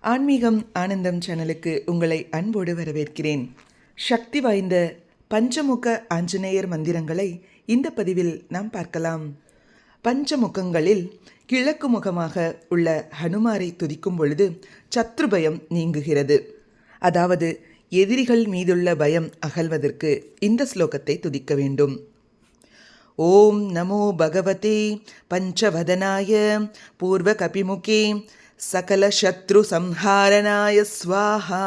ஆன்மீகம் ஆனந்தம் சேனலுக்கு உங்களை அன்போடு வரவேற்கிறேன். சக்தி வாய்ந்த பஞ்சமுக ஆஞ்சநேயர் மந்திரங்களை இந்த பதிவில் நாம் பார்க்கலாம். பஞ்சமுகங்களில் கிழக்கு முகமாக உள்ள ஹனுமாரை துதிக்கும் பொழுது சத்ருபயம் நீங்குகிறது. அதாவது எதிரிகள் மீதுள்ள பயம் அகல்வதற்கு இந்த ஸ்லோகத்தை துதிக்க வேண்டும். ஓம் நமோ பகவதே பஞ்சவதனாய பூர்வ கபிமுகே சகல சத்ரு சம்ஹாரனாய ஸ்வாஹா.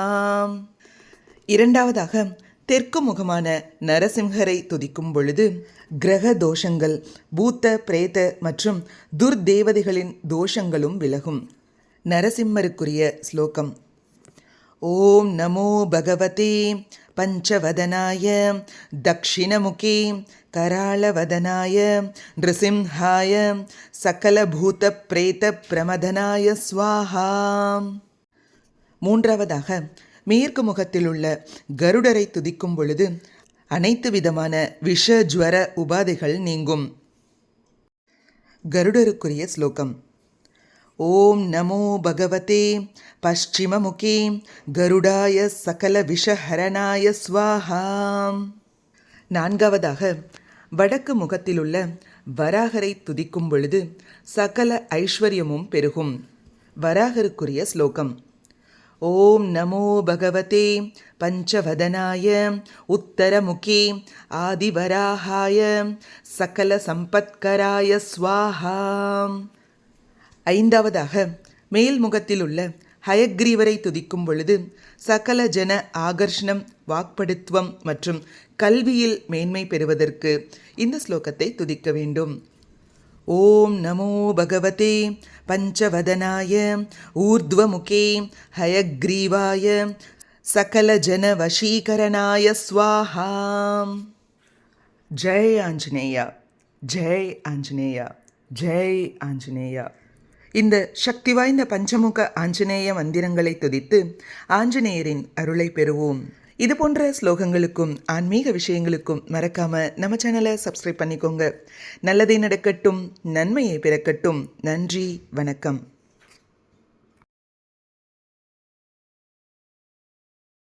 இரண்டாவதாக தெற்கு முகமான நரசிம்ஹரை துதிக்கும் பொழுது கிரக தோஷங்கள் பூத்த பிரேத மற்றும் துர்தேவதைகளின் தோஷங்களும் விலகும். நரசிம்மருக்குரிய ஸ்லோகம் ஓம் நமோ பகவதே பஞ்சவதனாய தக்ஷிணமுகி கராளவதனாய நிருசிம்ஹாய சகலபூத பிரேத பிரமதனாய ஸ்வாஹா. மூன்றாவதாக மேற்கு முகத்தில் உள்ள கருடரை துதிக்கும் பொழுது அனைத்து விதமான விஷ ஜுவர உபாதைகள் நீங்கும். கருடருக்குரிய ஸ்லோகம். ஓம் நமோ பகவதே. பশ্চিமமுகி கருடாய சகல விஷஹரணாய ஸ்வாஹா. நான்காவதாக வடக்கு முகத்திலுள்ள வராகரை துதிக்கும் பொழுது சகல ஐஸ்வர்யமும் பெருகும். வராகருக்குரிய ஸ்லோகம். ஓம் நமோ பகவதே. பஞ்சவதனாய உத்தரமுகே. ஆதிவராகாய சகல சம்பத்கராய ஸ்வாஹா. ஐந்தாவதாக மேல் முகத்தில் உள்ள ஹயக்ரீவரை துதிக்கும் பொழுது சகல ஜன ஆகர்ஷணம் வாக்படுத்துவம் மற்றும் கல்வியில் மேன்மை பெறுவதற்கு இந்த ஸ்லோகத்தை துதிக்க வேண்டும். ஓம் நமோ பகவதே பஞ்சவதனாய ஊர்த்வமுகே ஹயக்ரீவாய சகல ஜன வசீகரணாய ஸ்வாஹா. ஜெய் ஆஞ்சநேயா ஜெய் ஆஞ்சநேயா ஜெய் ஆஞ்சநேயா. இந்த சக்தி வாய்ந்த பஞ்சமுக ஆஞ்சநேய மந்திரங்களை துதித்து ஆஞ்சநேயரின் அருளை பெறுவோம். இது போன்ற ஸ்லோகங்களுக்கும் ஆன்மீக விஷயங்களுக்கும் மறக்காம நம்ம சேனலை சப்ஸ்கிரைப் பண்ணிக்கோங்க. நல்லதே நடக்கட்டும் நன்மையை பிறக்கட்டும். நன்றி வணக்கம்.